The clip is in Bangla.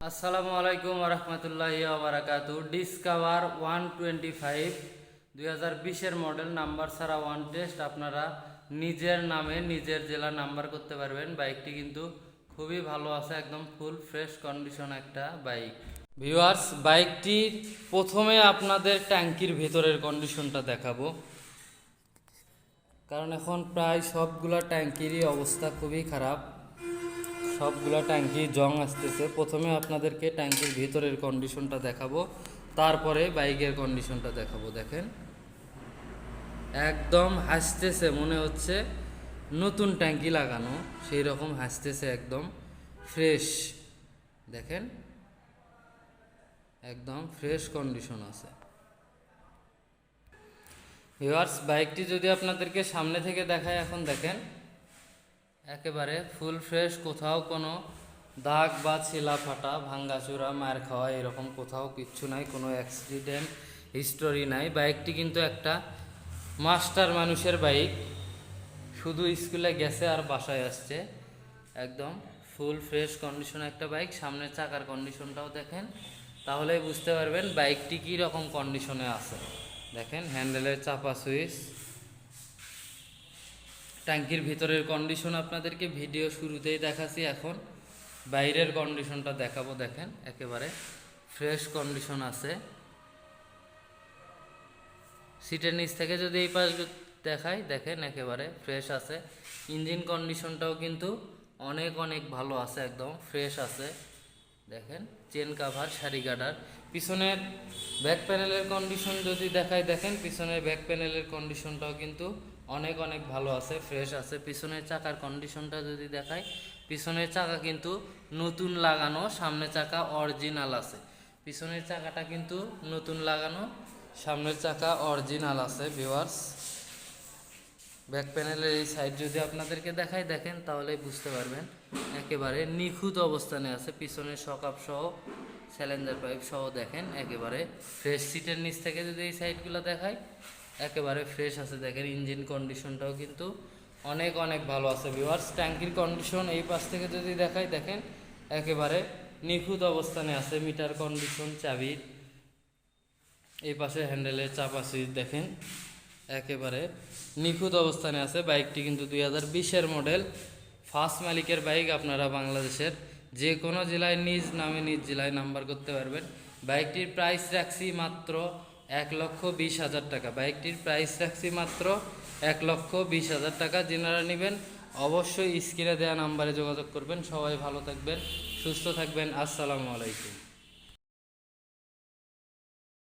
আসসালামু আলাইকুম রহমতুল্লাহ বারাকাতু ডিসকাভার ওয়ান টোয়েন্টি ফাইভ দুই হাজার বিশের মডেল নাম্বার ছাড়া ওয়ান টেস্ট আপনারা নিজের নামে নিজের জেলা নাম্বার করতে পারবেন। বাইকটি কিন্তু খুবই ভালো আছে, একদম ফুল ফ্রেশ কন্ডিশন একটা বাইক ভিউয়ার্স বাইকটি প্রথমে আপনাদের ট্যাঙ্কির ভেতরের কন্ডিশনটা দেখাবো। কারণ এখন প্রায় সবগুলা ট্যাঙ্কিরই অবস্থা খুবই খারাপ। সবগুলা ট্যাঙ্কি জং আসতেছে। প্রথমে আপনাদেরকে ট্যাঙ্কির ভিতরের কন্ডিশনটা দেখাবো, তারপরে বাইকের কন্ডিশনটা দেখাবো, দেখেন। একদম হাসতেছে, মনে হচ্ছে নতুন ট্যাঙ্কি লাগানো সেই রকম হাসতেছে একদম ফ্রেশ দেখেন, একদম ফ্রেশ কন্ডিশন আছে। ভিওয়ার্স বাইকটি যদি আপনাদেরকে সামনে থেকে দেখায়, এখন দেখেন একেবারে ফুল ফ্রেশ, কোথাও কোনো দাগ বা ছিলা ফাটা ভাঙ্গাচুরা মার খাওয়া এরকম কোথাও কিচ্ছু নাই, কোনো অ্যাক্সিডেন্ট হিস্টোরি নাই। বাইকটি কিন্তু একটা মাস্টার মানুষের বাইক শুধু স্কুলে গেছে আর বাসায় আসছে। একদম ফুল ফ্রেশ কন্ডিশন একটা বাইক সামনের চাকার কন্ডিশনটাও দেখেন তাহলে বুঝতে পারবেন বাইকটি কী রকম কন্ডিশনে আছে। দেখেন হ্যান্ডেলের চাপা সুইচ। ট্যাঙ্কির ভিতরের কন্ডিশন আপনাদেরকে ভিডিও শুরুতেই দেখাচ্ছি এখন। বাইরের কন্ডিশনটা দেখাবো, দেখেন, একেবারে ফ্রেশ কন্ডিশন আছে। সিটের নিচ থেকে যদি এই পাশ দেখাই, দেখেন, একেবারে ফ্রেশ আছে। ইঞ্জিন কন্ডিশনটাও কিন্তু অনেক অনেক ভালো আছে, একদম ফ্রেশ আছে। দেখেন চেন কাভার শাড়ি গার্ডার পিছনের ব্যাক প্যানেলের কন্ডিশন যদি দেখাই, দেখেন, পিছনের ব্যাক প্যানেলের কন্ডিশনটাও কিন্তু অনেক অনেক ভালো আছে ফ্রেশ আছে। পিছনের চাকার কন্ডিশনটা যদি দেখাই, পিছনের চাকা কিন্তু নতুন লাগানো, সামনের চাকা অরিজিনাল আছে। পিছনের চাকাটা কিন্তু নতুন লাগানো, সামনের চাকা অরিজিনাল আছে ভিওয়ার্স ব্যাক প্যানেলের এই সাইড যদি আপনাদেরকে দেখাই, দেখেন তাহলে বুঝতে পারবেন, একেবারে নিখুঁত অবস্থানে আছে। পিছনের সকাপ সহ স্যালেঞ্জার পাইপ সহ দেখেন, একেবারে ফ্রেশ সিটের নিচ থেকে যদি এই সাইডগুলো দেখাই একেবারে ফ্রেশ আছে। দেখেন ইঞ্জিন কন্ডিশনটাও কিন্তু অনেক অনেক ভালো আছে ভিওয়ার্স ট্যাঙ্কির কন্ডিশন এই পাশ থেকে যদি দেখাই, দেখেন একেবারে নিখুঁত অবস্থানে আছে মিটার কন্ডিশন চাবির এই পাশে হ্যান্ডেলের চাপা সুইচ দেখেন একেবারে নিখুঁত অবস্থানে আছে। বাইকটি কিন্তু দুই হাজার বিশের মডেল ফার্স্ট মালিকের বাইক আপনারা বাংলাদেশের যে কোনো জেলায়, নিজ নামে নিজ জেলায় নাম্বার করতে পারবেন। বাইকটির প্রাইস রাখছি মাত্র এক লক্ষ বিশ হাজার টাকা। বাইকটির প্রাইস রাখছি মাত্র এক লক্ষ বিশ হাজার টাকা। যেনারা নেবেন, অবশ্যই স্ক্রিনে দেওয়া নাম্বারে যোগাযোগ করবেন। সবাই ভালো থাকবেন, সুস্থ থাকবেন। আসসালামু আলাইকুম।